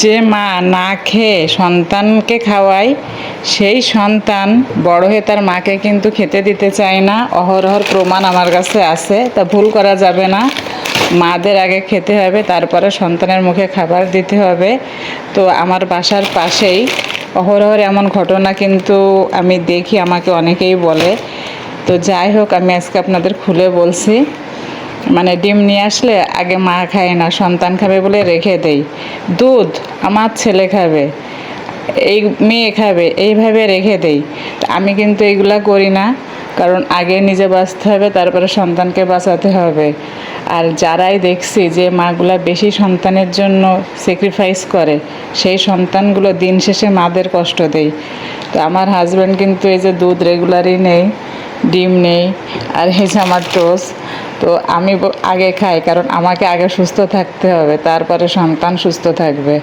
যে মা না খেয়ে সন্তানকে খাওয়ায়, সেই সন্তান বড় হয়ে তার মাকে কিন্তু খেতে দিতে চায় না। অহরহর প্রমাণ আমার কাছে আছে, তা ভুল করা যাবে না। মাদের আগে খেতে হবে, তারপরে সন্তানের মুখে খাবার দিতে হবে। তো আমার বাসার পাশেই অহরহর এমন ঘটনা কিন্তু আমি দেখি, আমাকে অনেকেই বলে। তো যাই হোক, আমি আজকে আপনাদের খুলে বলছি। মানে ডিম নিয়ে আসলে আগে মা খায় না, সন্তান খাবে বলে রেখে দেই। দুধ আমার ছেলে খাবে, এই মেয়ে খাবে, এইভাবে রেখে দেই। আমি কিন্তু এইগুলা করি না, কারণ আগে নিজে বাঁচতে হবে, তারপরে সন্তানকে বাঁচাতে হবে। আর যারাই দেখছি যে মাগুলা বেশি সন্তানের জন্য স্যাক্রিফাইস করে, সেই সন্তানগুলো দিন শেষে মাদের কষ্ট দেয় তো আমার হাজব্যান্ড কিন্তু এই যে দুধ রেগুলারই নেই, ডিম নেই, আর এই যে আমার টোস্ট তো আমি আগে খাই কারণ আমাকে আগে সুস্থ থাকতে হবে তারপরে সন্তান সুস্থ থাকবে।